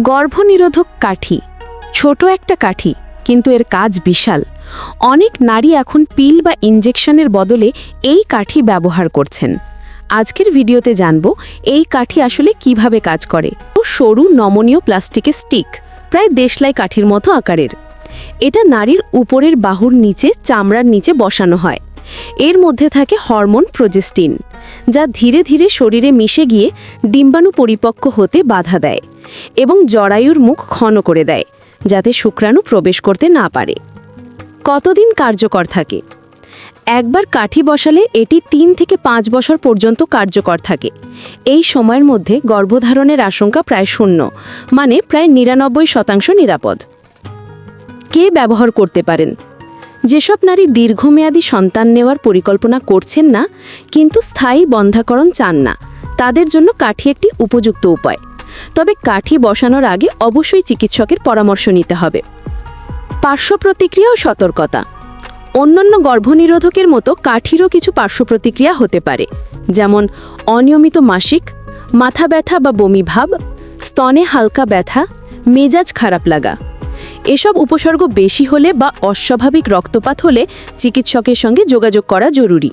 গর্ভনিরোধক কাঠি। ছোট একটা কাঠি, কিন্তু এর কাজ বিশাল। অনেক নারী এখন পিল বা ইঞ্জেকশনের বদলে এই কাঠি ব্যবহার করছেন। আজকের ভিডিওতে জানব এই কাঠি আসলে কীভাবে কাজ করে। ও সরু নমনীয় প্লাস্টিকের স্টিক, প্রায় দেশলাই কাঠির মতো আকারের। এটা নারীর উপরের বাহুর নিচে, চামড়ার নিচে বসানো হয়। এর মধ্যে থাকে হরমোন প্রোজেস্টিন, যা ধীরে ধীরে শরীরে মিশে গিয়ে ডিম্বাণু পরিপক্ক হতে বাধা দেয় এবং জরায়ুর মুখ ঘন করে দেয়, যাতে শুক্রাণু প্রবেশ করতে না পারে। কতদিন কার্যকর থাকে? একবার কাঠি বসালে এটি তিন থেকে পাঁচ বছর পর্যন্ত কার্যকর থাকে। এই সময়ের মধ্যে গর্ভধারণের আশঙ্কা প্রায় শূন্য মানে প্রায় নিরানব্বই শতাংশ নিরাপদ। কে ব্যবহার করতে পারেন? যেসব নারী দীর্ঘমেয়াদী সন্তান নেওয়ার পরিকল্পনা করছেন না, কিন্তু স্থায়ী বন্ধাকরণ চান না, তাদের জন্য কাঠি একটি উপযুক্ত উপায়। তবে কাঠি বসানোর আগে অবশ্যই চিকিৎসকের পরামর্শ নিতে হবে। পার্শ্ব প্রতিক্রিয়া ও সতর্কতা। অন্যান্য গর্ভনিরোধকের মতো কাঠিরও কিছু পার্শ্ব প্রতিক্রিয়া হতে পারে, যেমন অনিয়মিত মাসিক মাথা ব্যথা বা বমি ভাব, স্তনে হালকা ব্যথা, মেজাজ খারাপ লাগা। এসব উপসর্গ বেশি হলে বা অস্বাভাবিক রক্তপাত হলে চিকিৎসকের সঙ্গে যোগাযোগ করা জরুরি।